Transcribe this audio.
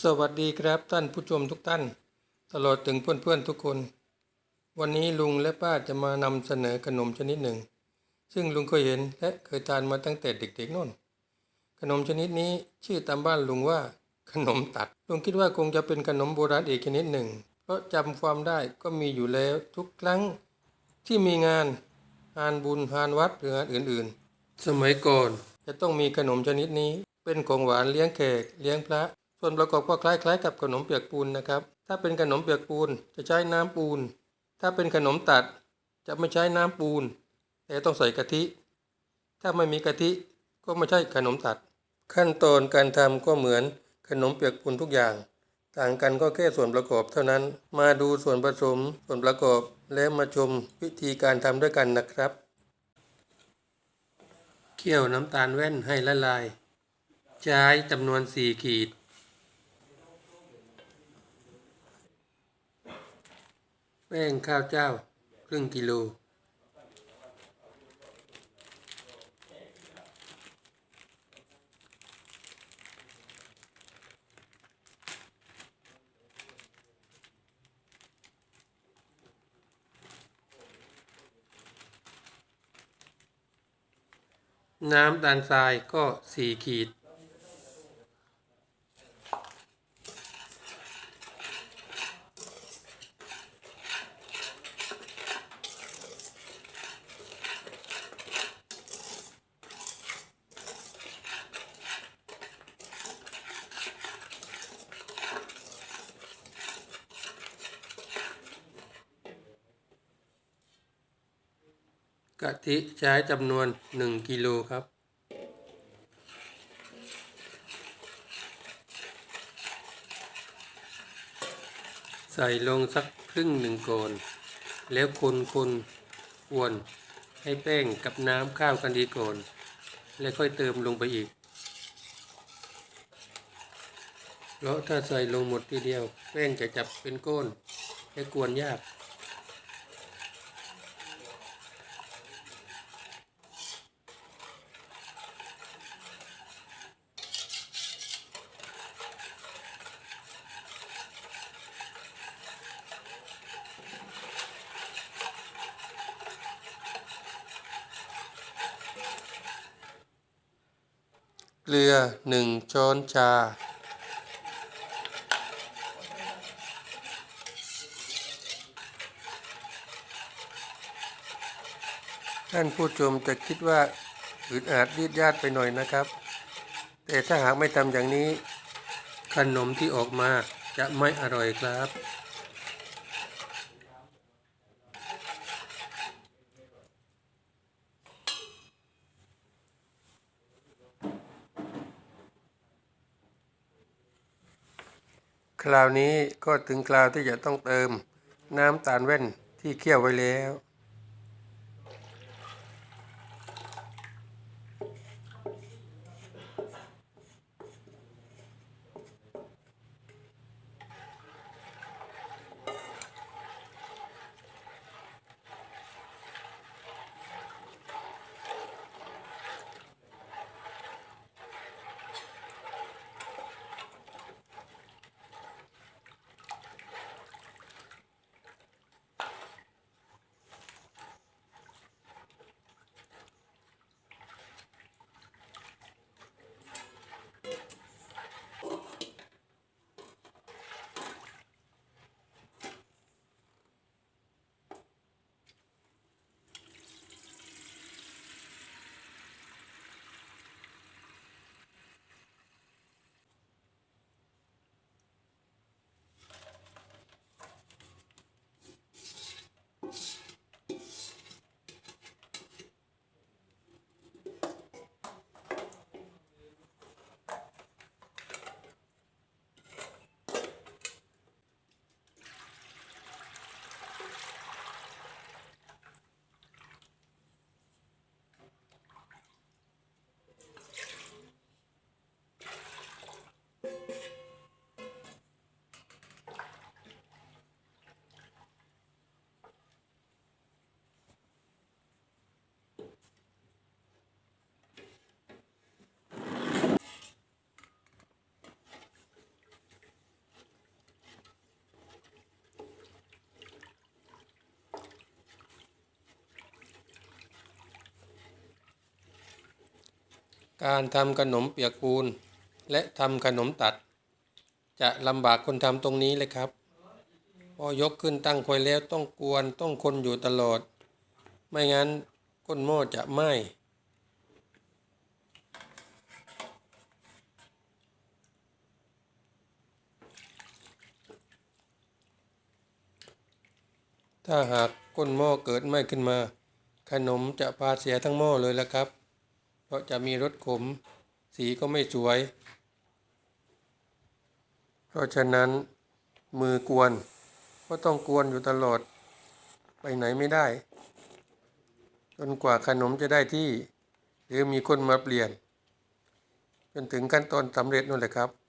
สวัสดีครับท่านผู้ชมทุกท่าน ตลอดถึงเพื่อนๆทุกคน วันนี้ลุงและป้าจะมานำเสนอขนมชนิดหนึ่ง ซึ่งลุงเคยเห็นและเคยทานมาตั้งแต่เด็กๆโน่น ขนมชนิดนี้ชื่อตามบ้านลุงว่าขนมตัด ลุงคิดว่าคงจะเป็นขนมโบราณอีกชนิดหนึ่ง เพราะจำความได้ก็มีอยู่แล้วทุกครั้งที่มีงานงานบุญงานวัดหรืองานอื่นๆ สมัยก่อนจะต้องมีขนมชนิดนี้เป็นของหวานเลี้ยงแขกเลี้ยงพระ ส่วนประกอบก็คล้ายๆ กับขนมเปียกปูนนะครับ ถ้าเป็นขนมเปียกปูนจะใช้น้ำปูน ถ้าเป็นขนมตัดจะไม่ใช้น้ำปูน แต่ต้องใส่กะทิ ถ้าไม่มีกะทิก็ไม่ใช่ขนมตัด ขั้นตอนการทำก็เหมือนขนมเปียกปูนทุกอย่าง ต่างกันก็แค่ส่วนประกอบเท่านั้น มาดูส่วนผสมส่วนประกอบและมาชมวิธีการทำด้วยกันนะครับ เคี่ยวน้ำตาลแว่นให้ละลาย ใช้จำนวน 4 ขีด แป้งข้าวเจ้า ครึ่งกิโล น้ำตาลทรายก็4ขีด กะทิใช้จำนวน 1 กิโลครับ ใส่ลงสักครึ่งหนึ่งก่อน แล้วคนคนๆวนให้แป้งกับน้ำข้าวกันดีก่อน แล้วค่อยเติมลงไปอีก เพราะถ้าใส่ลงหมดทีเดียว แป้งจะจับเป็นก้อนและกวนยาก เกลือหนึ่งช้อนชา ท่านผู้ชมจะคิดว่าอึดอัดยืดยาดไปหน่อยนะครับ แต่ถ้าหากไม่ทำอย่างนี้ ขนมที่ออกมาจะไม่อร่อยครับ คราวนี้ก็ถึงคราวที่จะต้องเติมน้ำตาลแว่นที่เคี่ยวไว้แล้ว การทำขนมเปียกปูน และทำขนมตัด จะลำบากคนทำตรงนี้เลยครับ พอยกขึ้นตั้งไฟแล้วต้องกวนต้องคนอยู่ตลอด ไม่งั้นก้นหม้อจะไหม้ถ้าหากก้นหม้อเกิดไหม้ขึ้นมา ขนมจะพาเสียทั้งหม้อเลยละครับ ราะจะมีรสขม สีก็ไม่สวย เพราะฉะนั้นมือกวน ก็ต้องกวนอยู่ตลอด ไปไหนไม่ได้ จนกว่าขนมจะได้ที่ หรือมีคนมาเปลี่ยน จนถึงขั้นตอนสำเร็จนั่นแหละครับ